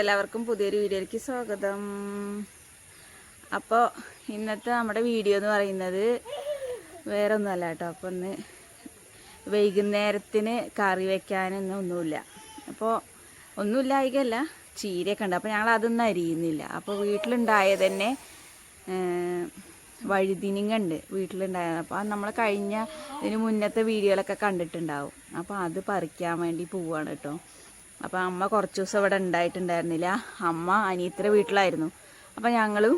എല്ലാവർക്കും പുതിയൊരു വീഡിയോയിലേക്ക് സ്വാഗതം. അപ്പോൾ ഇന്നത്തെ നമ്മുടെ വീഡിയോ എന്ന് പറയുന്നത് വേറെ ഒന്നുമല്ല കേട്ടോ. അപ്പോൾ ഒന്ന് വൈകുന്നേരത്തിന് കറി വെക്കാനൊന്നും ഒന്നുമില്ല. അപ്പോൾ ഒന്നുമില്ലായികല്ല ചീരയൊക്കെ ഉണ്ട്. അപ്പോൾ ഞങ്ങൾ അതൊന്നും അരിയുന്നില്ല. അപ്പോൾ വീട്ടിലുണ്ടായത് തന്നെ വഴുതിനിങ്ങ ഉണ്ട് വീട്ടിലുണ്ടായത് അപ്പോൾ നമ്മൾ കഴിഞ്ഞ ഇതിന് മുന്നത്തെ വീഡിയോകളൊക്കെ കണ്ടിട്ടുണ്ടാവും. അപ്പോൾ അത് പറിക്കാൻ വേണ്ടി പോവാണ് കേട്ടോ. അപ്പോൾ അമ്മ കുറച്ച് ദിവസം ഇവിടെ ഉണ്ടായിട്ടുണ്ടായിരുന്നില്ല. അമ്മ അനിയത്തിന്റെ വീട്ടിലായിരുന്നു. അപ്പോൾ ഞങ്ങളും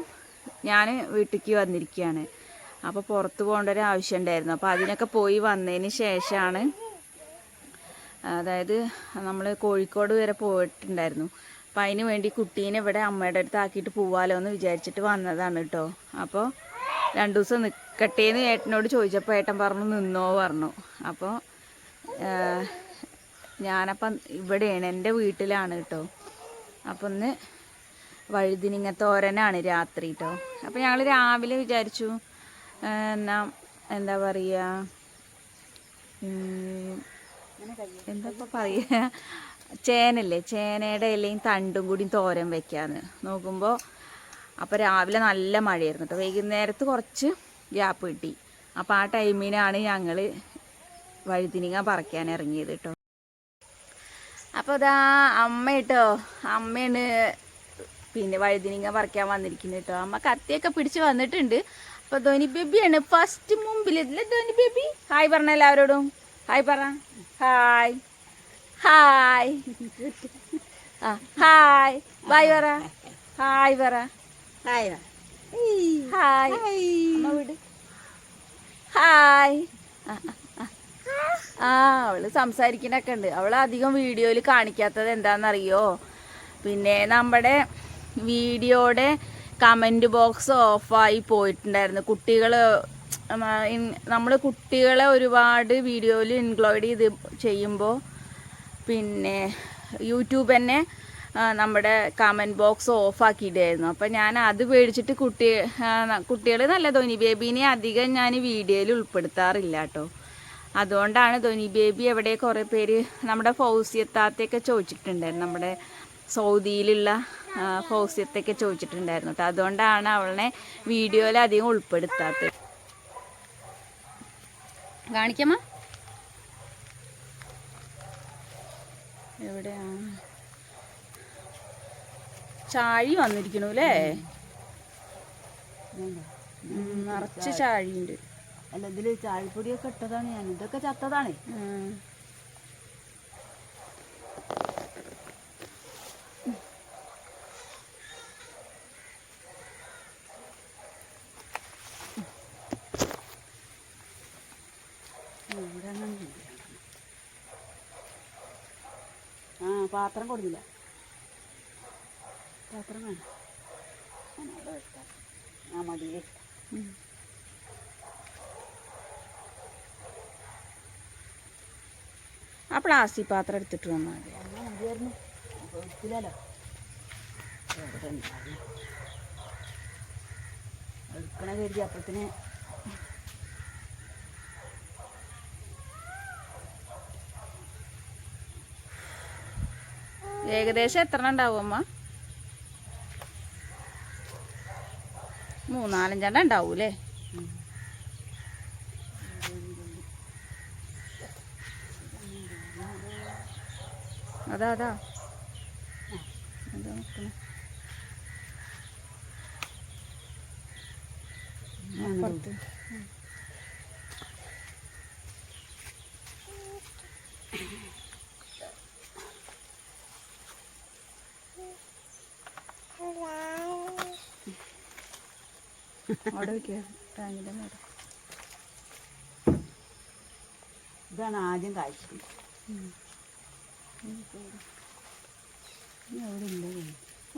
ഞാൻ വീട്ടിലേക്ക് വന്നിരിക്കുകയാണ്. അപ്പോൾ പുറത്ത് പോകേണ്ട ഒരു ആവശ്യം ഉണ്ടായിരുന്നു. അപ്പോൾ അതിനൊക്കെ പോയി വന്നതിന് ശേഷമാണ് അതായത് നമ്മൾ കോഴിക്കോട് വരെ പോയിട്ടുണ്ടായിരുന്നു. അപ്പം അതിന് വേണ്ടി കുട്ടീനെ ഇവിടെ അമ്മയുടെ അടുത്ത് ആക്കിയിട്ട് പോവാലോ എന്ന് വിചാരിച്ചിട്ട് വന്നതാണ് കേട്ടോ. അപ്പോൾ രണ്ട് ദിവസം നിൽക്കട്ടേന്ന് ഏട്ടനോട് ചോദിച്ചപ്പോൾ ഏട്ടൻ പറഞ്ഞു നിന്നോ പറഞ്ഞു. അപ്പോൾ ഞാനപ്പം ഇവിടെയാണ് എന്റെ വീട്ടിലാണ് കേട്ടോ അപ്പം ഒന്ന് വഴുതിനിങ്ങ തോരനാണ് രാത്രി കേട്ടോ അപ്പം ഞങ്ങൾ രാവിലെ വിചാരിച്ചു എന്നാ എന്താ പറയുക എന്താ പറയുക ചേനല്ലേ ചേനയുടെ ഇലയും തണ്ടും കൂടി തോരൻ വെക്കാന്ന്. നോക്കുമ്പോൾ അപ്പോൾ രാവിലെ നല്ല മഴയായിരുന്നു കേട്ടോ വൈകുന്നേരത്ത് കുറച്ച് ഗ്യാപ്പ് കിട്ടി. അപ്പോൾ ആ ടൈമിനാണ് ഞങ്ങൾ വഴുതിനിങ്ങ പറിക്കാൻ ഇറങ്ങിയത് കേട്ടോ അപ്പോൾ ഇതാ അമ്മ കേട്ടോ അമ്മയാണ് പിന്നെ വഴുതിനിങ്ങ പറിക്കാൻ വന്നിരിക്കുന്നത് കേട്ടോ അമ്മ കത്തിയൊക്കെ പിടിച്ച് വന്നിട്ടുണ്ട്. അപ്പോൾ ധോനി ബേബിയാണ് ഫസ്റ്റ് മുമ്പിൽ ഇതിലെ ധോനി ബേബി. ഹായ് പറഞ്ഞ എല്ലാവരോടും. ഹായ് പറ. ഹായ്. ഹായ്. ആ ഹായ്. ബായ് പറ. ഹായ് പറ. Hi hi. ഹായ്. ആ ഹായ് ആ, അവൾ സംസാരിക്കണൊക്കെ ഉണ്ട്. അവൾ അധികം വീഡിയോയിൽ കാണിക്കാത്തത് എന്താണെന്നറിയോ പിന്നെ നമ്മുടെ വീഡിയോയുടെ കമന്റ് ബോക്സ് ഓഫായി പോയിട്ടുണ്ടായിരുന്നു. കുട്ടികൾ നമ്മൾ കുട്ടികളെ ഒരുപാട് വീഡിയോയിൽ ഇൻക്ലൂഡ് ചെയ്ത് ചെയ്യുമ്പോൾ പിന്നെ യൂട്യൂബ് തന്നെ നമ്മുടെ കമന്റ് ബോക്സ് ഓഫാക്കിയിട്ടായിരുന്നു. അപ്പം ഞാൻ അത് പേടിച്ചിട്ട് കുട്ടി കുട്ടികൾ നല്ല ധോനി ബേബീനെ അധികം ഞാൻ വീഡിയോയിൽ ഉൾപ്പെടുത്താറില്ല കേട്ടോ. അതുകൊണ്ടാണ് ധോനി ബേബി എവിടെ കുറേ പേര് നമ്മുടെ ഫൗസിയത്താത്തൊക്കെ ചോദിച്ചിട്ടുണ്ടായിരുന്നു. നമ്മുടെ സൗദിയിലുള്ള ഫൗസിയത്തൊക്കെ ചോദിച്ചിട്ടുണ്ടായിരുന്നു കേട്ടോ അതുകൊണ്ടാണ് അവളെ വീഡിയോയിൽ അധികം ഉൾപ്പെടുത്താത്തത്. കാണിക്കമ്മ. എവിടെയാണ്? ചാഴി വന്നിരിക്കണു അല്ലേ നിറച്ച് ചാഴിയുണ്ട്. അല്ല ഇതിൽ ചായപ്പൊടിയൊക്കെ ഇട്ടതാണ് ഞാൻ. ഇതൊക്കെ ചത്തതാണ്. ആ പാത്രം കൊടുക്കില്ല. പാത്രം വേണം. ആ, അവിടെ ആ പ്ലാസ്റ്റിക് പാത്രം എടുത്തിട്ട് വന്നാൽ മതി. ഏകദേശം എത്ര ഉണ്ടാവും അമ്മ? മൂന്നാലഞ്ചെണ്ണം ഉണ്ടാവൂലേ അതാ അതാ. അതാ നോക്കണേ. അപ്പുറത്ത്. അവിടെ വെക്കുക ടാങ്കിന്റെ മേലെ. ഇതാണ് ആദ്യം കാഴ്ച.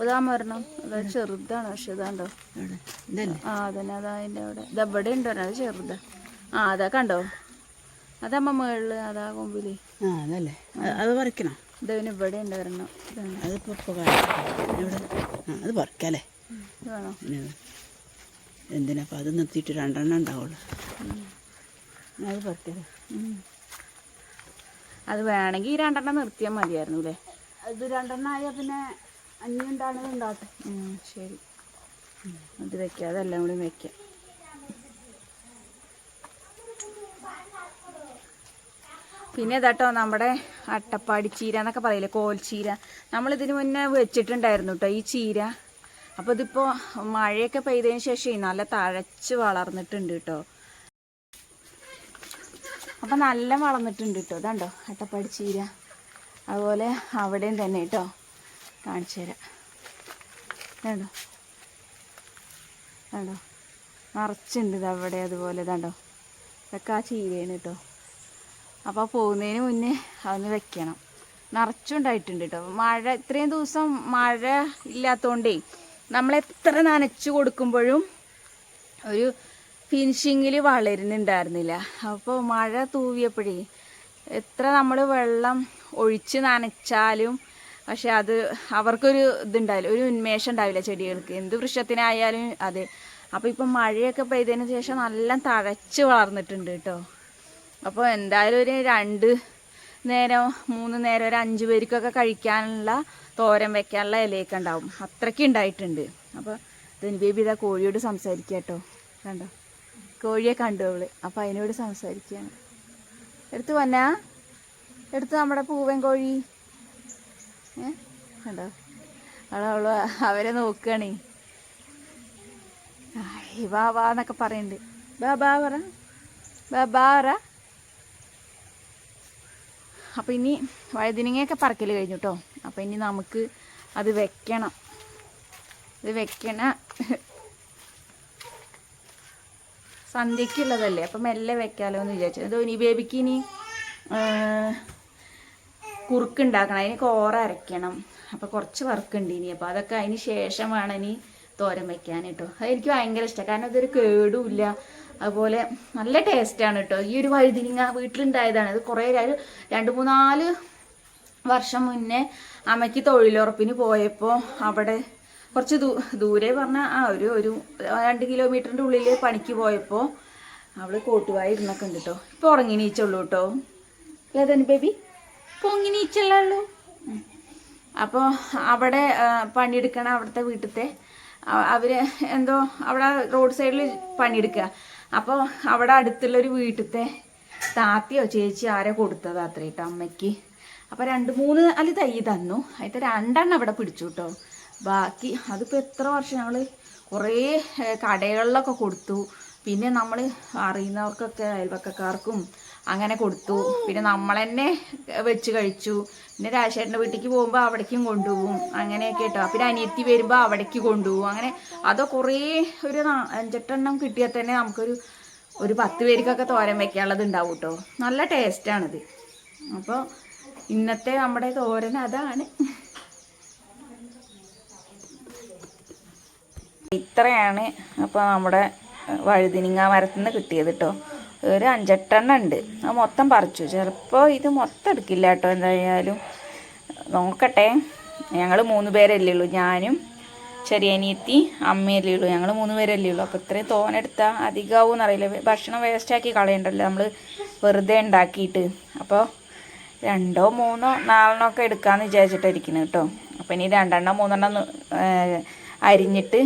ഇതാ മരണം അതാ ചെറുതാണ് പക്ഷെ ഇതാണ്ടോ? ആ അതന്നെ അതാ അതിന്റെ അവിടെ. ഇത് എവിടെ ഉണ്ടോ അത് ചെറുതാ. ആ അതാ കണ്ടോ? അതമ്മ മേളിൽ അതാ കൊമ്പിൽ അതല്ലേ? അത് അത് പറിക്കണം? ഇതവന് ഇവിടെ ഉണ്ട് അത് പറിക്കാല്ലേ ഇത് വേണോ? എന്തിനാ? അപ്പം അത് നിർത്തിയിട്ട് രണ്ടെണ്ണം ഉണ്ടാവുള്ളൂ. അത് പറിക്കല്ലേ. അത് വേണമെങ്കിൽ ഈ രണ്ടെണ്ണം നിർത്തിയാൽ മതിയായിരുന്നു അല്ലേ? ഇത് രണ്ടെണ്ണം ആയാൽ പിന്നെ അഞ്ഞുണ്ടാണ് ഉണ്ടാകട്ടെ ഉണ്ടാട്ടെ ശരി. അത് വെക്കാം. അതെല്ലാം കൂടി വെക്കാം. പിന്നെ ഇതാട്ടോ നമ്മുടെ അട്ടപ്പാടി ചീര എന്നൊക്കെ പറയില്ലേ? കോൽച്ചീര നമ്മളിതിന് മുന്നേ വെച്ചിട്ടുണ്ടായിരുന്നു കേട്ടോ ഈ ചീര. അപ്പോൾ ഇതിപ്പോൾ മഴയൊക്കെ പെയ്തതിന് ശേഷം നല്ല തഴച്ച് വളർന്നിട്ടുണ്ട് കേട്ടോ അപ്പം നല്ല വളർന്നിട്ടുണ്ട് കേട്ടോ ഇതാണ്ടോ അട്ടപ്പാടി ചീര. അതുപോലെ അവിടെയും തന്നെ കേട്ടോ കാണിച്ചു തരാം. ഇതാണ്ടോ ഇതാണ്ടോ. നിറച്ചുണ്ട് അവിടെ അതുപോലെ ഇതാണ്ടോ. ഇതൊക്കെ ആ ചീരയാണ് കേട്ടോ അപ്പോൾ പോകുന്നതിന് മുന്നേ അതൊന്ന് വെക്കണം. നിറച്ചുണ്ടായിട്ടുണ്ട് കേട്ടോ മഴ ഇത്രയും ദിവസം മഴ ഇല്ലാത്തതുകൊണ്ടേ നമ്മൾ എത്ര നനച്ചു കൊടുക്കുമ്പോഴും ഒരു ഫിനിഷിങ്ങിൽ വളരുന്നുണ്ടായിരുന്നില്ല. അപ്പോൾ മഴ തൂവിയപ്പോഴേ എത്ര നമ്മൾ വെള്ളം ഒഴിച്ച് നനച്ചാലും പക്ഷെ അത് അവർക്കൊരു ഇതുണ്ടാവില്ല ഒരു ഉന്മേഷം ഉണ്ടാവില്ല ചെടികൾക്ക്. എന്ത് വൃക്ഷത്തിനായാലും അതെ. അപ്പോൾ ഇപ്പം മഴയൊക്കെ പെയ്തതിന് ശേഷം നല്ല തഴച്ച് വളർന്നിട്ടുണ്ട് കേട്ടോ. അപ്പോൾ എന്തായാലും ഒരു രണ്ട് നേരം മൂന്ന് നേരം ഒരു അഞ്ച് പേർക്കൊക്കെ കഴിക്കാനുള്ള തോരൻ വെക്കാനുള്ള ഇലയൊക്കെ ഉണ്ടാവും. അത്രയ്ക്ക് ഉണ്ടായിട്ടുണ്ട്. അപ്പോൾ ധനി ബേബി ഇതാ കോഴിയോട് സംസാരിക്കുക കേട്ടോ. കണ്ടോ? കോഴിയെ കണ്ടു അവൾ. അപ്പോൾ അതിനോട് സംസാരിക്കുകയാണ്. എടുത്തു വന്നാ എടുത്തു നമ്മുടെ പൂവൻ കോഴി. ഏ? കണ്ടോ? അവരെ നോക്കുകയാണേ. വാ വാ എന്നൊക്കെ പറയുന്നുണ്ട് ബാ ബാ പറ. ബാ ബാ പറ. അപ്പോൾ ഇനി വഴുതിനങ്ങയൊക്കെ പറക്കൽ കഴിഞ്ഞു കേട്ടോ അപ്പോൾ ഇനി നമുക്ക് അത് വെക്കണം. ഇത് വെക്കണ സന്ധ്യക്കുള്ളതല്ലേ അപ്പം മെല്ലെ വെക്കാലോ എന്ന് വിചാരിച്ചു. അതോ ഇനി ബേബിക്ക് ഇനി കുറുക്കുണ്ടാക്കണം അതിന് കോറ അരയ്ക്കണം. അപ്പോൾ കുറച്ച് വർക്കുണ്ട് ഇനി അപ്പോൾ അതൊക്കെ അതിന് ശേഷം വേണം ഇനി തോരൻ വെക്കാൻ കേട്ടോ. അതെനിക്ക് ഭയങ്കര ഇഷ്ടമാണ് കാരണം അതൊരു കേടുമില്ല. അതുപോലെ നല്ല ടേസ്റ്റാണ് കേട്ടോ. ഈ ഒരു വഴുതിനിങ്ങ വീട്ടിലുണ്ടായതാണ്. ഇത് കുറേ രണ്ട് മൂന്നാൽ വർഷം മുന്നേ അമ്മയ്ക്ക് തൊഴിലുറപ്പിന് പോയപ്പോൾ അവിടെ കുറച്ച് ദൂ ദൂരെ പറഞ്ഞാൽ ആ ഒരു ഒരു രണ്ട് കിലോമീറ്ററിന്റെ ഉള്ളിൽ പണിക്ക് പോയപ്പോൾ അവൾ കോട്ടുവായി ഇരുന്നൊക്കെ ഉണ്ട് കേട്ടോ ഇപ്പോൾ ഉറങ്ങി നീച്ചുള്ളൂ കേട്ടോ ഏതാണ് ബേബി? പൊങ്ങി നീച്ചുള്ളൂ അപ്പോൾ അവിടെ പണിയെടുക്കണം അവിടുത്തെ വീട്ടിലത്തെ അവർ എന്തോ അവിടെ റോഡ് സൈഡിൽ പണിയെടുക്കുക അപ്പോൾ അവിടെ അടുത്തുള്ളൊരു വീട്ടിലത്തെ താത്തയോ ചേച്ചി ആരോ കൊടുത്തത് അത്രേട്ടോ അമ്മയ്ക്ക്. അപ്പോൾ രണ്ട് മൂന്ന് അല്ല തൈ തന്നു. അതിന്റെ രണ്ടെണ്ണം അവിടെ പിടിച്ചു കേട്ടോ ബാക്കി അതിപ്പോൾ എത്ര വർഷം ഞങ്ങൾ കുറേ കടകളിലൊക്കെ കൊടുത്തു. പിന്നെ നമ്മൾ അറിയുന്നവർക്കൊക്കെ അയൽവക്കക്കാർക്കും അങ്ങനെ കൊടുത്തു. പിന്നെ നമ്മൾ തന്നെ വെച്ച് കഴിച്ചു. പിന്നെ രാജേട്ടന്റെ വീട്ടിലേക്ക് പോകുമ്പോൾ അവിടേക്കും കൊണ്ടുപോകും. അങ്ങനെയൊക്കെ കേട്ടോ. പിന്നെ അനിയത്തി വരുമ്പോൾ അവിടേക്ക് കൊണ്ടുപോകും. അങ്ങനെ അതോ കുറേ ഒരു അഞ്ചെട്ടെണ്ണം കിട്ടിയാൽ തന്നെ നമുക്കൊരു ഒരു പത്ത് പേർക്കൊക്കെ തോരൻ വെക്കാനുള്ളത് ഉണ്ടാവും കേട്ടോ. നല്ല ടേസ്റ്റാണിത് അപ്പോൾ ഇന്നത്തെ നമ്മുടെ തോരൻ അതാണ്. ഇത്രയാണ് അപ്പോൾ നമ്മുടെ വഴുതിനിങ്ങ മരത്തിൽ നിന്ന് കിട്ടിയത് കേട്ടോ ഒരു അഞ്ചെട്ടെണ്ണം ഉണ്ട്. അത് മൊത്തം പറിച്ചു. ചിലപ്പോൾ ഇത് മൊത്തം എടുക്കില്ല കേട്ടോ എന്തായാലും. നോക്കട്ടെ. ഞങ്ങൾ മൂന്ന് പേരല്ലേ ഉള്ളൂ. ഞാനും ചെറിയ അനിയത്തി അമ്മയല്ലേ ഉള്ളൂ. ഞങ്ങൾ മൂന്ന് പേരല്ലേ ഉള്ളൂ. അപ്പോൾ ഇത്രയും തോനെടുത്താൽ അധികമാവും എന്നറിയില്ല. ഭക്ഷണം വേസ്റ്റാക്കി കളയണ്ടല്ലോ. നമ്മൾ വെറുതെ ഉണ്ടാക്കിയിട്ട്. അപ്പോൾ രണ്ടോ മൂന്നോ നാലെണ്ണോ ഒക്കെ എടുക്കാമെന്ന് വിചാരിച്ചിട്ടായിരിക്കുന്നു കേട്ടോ അപ്പോൾ ഇനി രണ്ടെണ്ണം മൂന്നെണ്ണം അരിഞ്ഞിട്ട്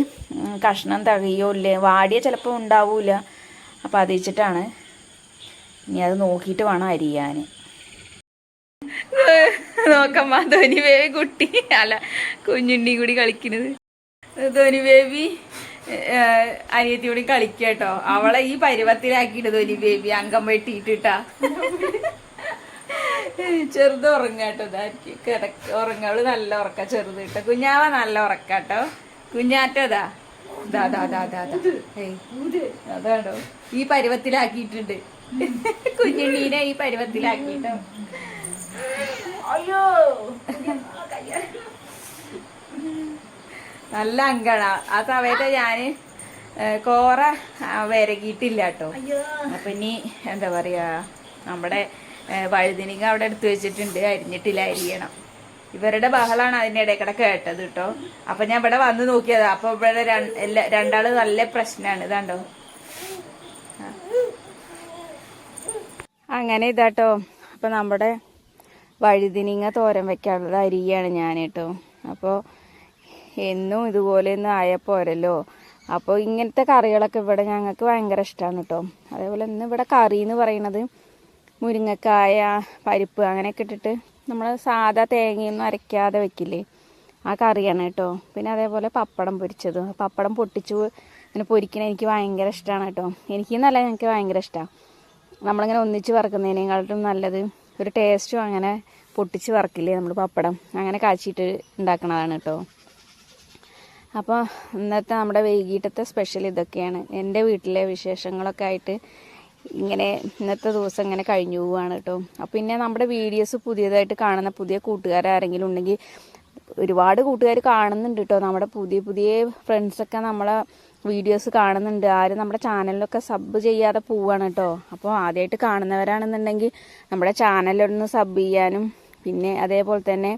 കഷ്ണം തകയോ ഇല്ലേ? വാടിയ ചിലപ്പോൾ ഉണ്ടാവൂല. അപ്പോൾ അത് വെച്ചിട്ടാണ് ഇനി അത് നോക്കിയിട്ട് വേണം അരിയാൻ. നോക്കമ്മ ധോനി ബേബി കുട്ടി. അല്ല കുഞ്ഞുണ്ണി കൂടി കളിക്കുന്നത് ധോനി ബേബി അനിയത്തി കൂടി കളിക്കട്ടോ അവളെ ഈ പരുവത്തിലാക്കിയിട്ട് ധോനി ബേബി അംഗം വെട്ടിയിട്ടിട്ടാ. ചെറുത് ഉറങ്ങാട്ടോ ഇതായിരിക്കും കിടക്ക ഉറങ്ങവൾ നല്ല ഉറക്ക ചെറുത്. കിട്ടോ കുഞ്ഞാവ നല്ല ഉറക്കാട്ടോ കുഞ്ഞാറ്റതാ. അതാണോ? ഈ പരുവത്തിലാക്കിയിട്ടുണ്ട്. കുഞ്ഞുണ്ണീനെ ഈ പരുവത്തിലാക്കിട്ടോ അയ്യോ. നല്ല അങ്കണ. ആ സമയത്ത് ഞാൻ കോറ വരകിട്ടില്ല വിരകിയിട്ടില്ല കേട്ടോ അപ്പൊ ഇനി എന്താ പറയാ നമ്മുടെ വഴുതിനിങ്ങ അവിടെ എടുത്തു വെച്ചിട്ടുണ്ട്. അരിഞ്ഞിട്ടില്ല അരിയണം. ഇവരുടെ ബഹളാണ് അതിന്റെ ഇടയ്ക്കിടെ കേട്ടത് കേട്ടോ. അപ്പൊ ഞാൻ ഇവിടെ വന്ന് നോക്കിയത്. അപ്പൊ ഇവിടെ രണ്ട്- രണ്ടാൾ നല്ല പ്രശ്നമാണ് ഇതാണ്ടോ? അങ്ങനെ ഇതാട്ടോ അപ്പോൾ നമ്മുടെ വഴുതിനിങ്ങ തോരൻ വെക്കാനുള്ളത് അരിയാണ് ഞാൻ കേട്ടോ അപ്പോൾ എന്നും ഇതുപോലെയൊന്നും ആയാൽ പോരല്ലോ. അപ്പോൾ ഇങ്ങനത്തെ കറികളൊക്കെ ഇവിടെ ഞങ്ങൾക്ക് ഭയങ്കര ഇഷ്ടമാണ് കേട്ടോ അതേപോലെ ഇന്ന് ഇവിടെ കറി എന്ന് പറയുന്നത് മുരിങ്ങക്കായ പരിപ്പ് അങ്ങനെയൊക്കെ ഇട്ടിട്ട് നമ്മൾ സാധാ തേങ്ങയൊന്നും അരയ്ക്കാതെ വെക്കില്ലേ? ആ കറിയാണ് കേട്ടോ. പിന്നെ അതേപോലെ പപ്പടം പൊരിച്ചത്. പപ്പടം പൊട്ടിച്ചു ഇങ്ങനെ പൊരിക്കണ എനിക്ക് ഭയങ്കര ഇഷ്ടമാണ് കേട്ടോ. എനിക്ക് നല്ല ഞങ്ങൾക്ക് ഭയങ്കര ഇഷ്ടമാണ് നമ്മളിങ്ങനെ ഒന്നിച്ച് വറക്കുന്നതിനേക്കാളും നല്ലത് ഒരു ടേസ്റ്റും അങ്ങനെ പൊട്ടിച്ച് വറക്കില്ലേ നമ്മൾ പപ്പടം? അങ്ങനെ കാച്ചിട്ട് ഉണ്ടാക്കണതാണ് കേട്ടോ. അപ്പോൾ ഇന്നത്തെ നമ്മുടെ വൈകിട്ടത്തെ സ്പെഷ്യൽ ഇതൊക്കെയാണ്. എന്റെ വീട്ടിലെ വിശേഷങ്ങളൊക്കെ ആയിട്ട് ഇങ്ങനെ ഇന്നത്തെ ദിവസം ഇങ്ങനെ കഴിഞ്ഞു പോവുകയാണ് കേട്ടോ. അപ്പോൾ പിന്നെ നമ്മുടെ വീഡിയോസ് പുതിയതായിട്ട് കാണുന്ന പുതിയ കൂട്ടുകാരാരെങ്കിലും ഉണ്ടെങ്കിൽ ഒരുപാട് കൂട്ടുകാർ കാണുന്നുണ്ട് കേട്ടോ. നമ്മുടെ പുതിയ പുതിയ ഫ്രണ്ട്സൊക്കെ നമ്മളെ വീഡിയോസ് കാണുന്നുണ്ട്. ആരും നമ്മുടെ ചാനലിലൊക്കെ സബ് ചെയ്യാതെ പോവുകയാണ് കേട്ടോ. അപ്പോൾ ആദ്യമായിട്ട് കാണുന്നവരാണെന്നുണ്ടെങ്കിൽ നമ്മുടെ ചാനലൊന്ന് സബ് ചെയ്യാനും പിന്നെ അതേപോലെ തന്നെ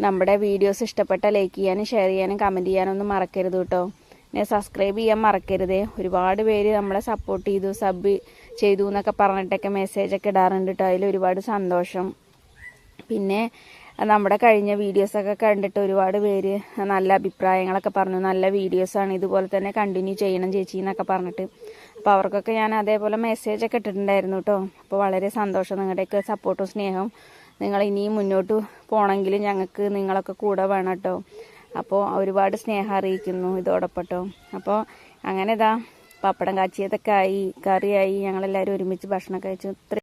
നമ്മുടെ വീഡിയോസ് ഇഷ്ടപ്പെട്ട ലൈക്ക് ചെയ്യാനും ഷെയർ ചെയ്യാനും കമന്റ് ചെയ്യാനും ഒന്നും മറക്കരുത് കേട്ടോ. പിന്നെ സബ്സ്ക്രൈബ് ചെയ്യാൻ മറക്കരുതേ. ഒരുപാട് പേര് നമ്മളെ സപ്പോർട്ട് ചെയ്തു സബ് ചെയ്തു എന്നൊക്കെ പറഞ്ഞിട്ടൊക്കെ മെസ്സേജൊക്കെ ഇടാറുണ്ട് കേട്ടോ അതിൽ ഒരുപാട് സന്തോഷം. പിന്നെ നമ്മുടെ കഴിഞ്ഞ വീഡിയോസൊക്കെ കണ്ടിട്ട് ഒരുപാട് പേര് നല്ല അഭിപ്രായങ്ങളൊക്കെ പറഞ്ഞു. നല്ല വീഡിയോസാണ് ഇതുപോലെ തന്നെ കണ്ടിന്യൂ ചെയ്യണം ചേച്ചി എന്നൊക്കെ പറഞ്ഞിട്ട്. അപ്പോൾ അവർക്കൊക്കെ ഞാൻ അതേപോലെ മെസ്സേജൊക്കെ ഇട്ടിട്ടുണ്ടായിരുന്നു കേട്ടോ അപ്പോൾ വളരെ സന്തോഷം നിങ്ങളുടെയൊക്കെ സപ്പോർട്ടും സ്നേഹവും നിങ്ങൾ ഇനിയും മുന്നോട്ട് പോകണമെങ്കിൽ ഞങ്ങൾക്ക് നിങ്ങളൊക്കെ കൂടെ വേണം കേട്ടോ അപ്പോൾ ഒരുപാട് സ്നേഹം അറിയിക്കുന്നു ഇതോടൊപ്പം കേട്ടോ അപ്പോൾ അങ്ങനെ ഇതാ. പപ്പടം കാച്ചിയതൊക്കെ ആയി കറിയായി ഞങ്ങളെല്ലാവരും ഒരുമിച്ച് ഭക്ഷണം കഴിച്ചു.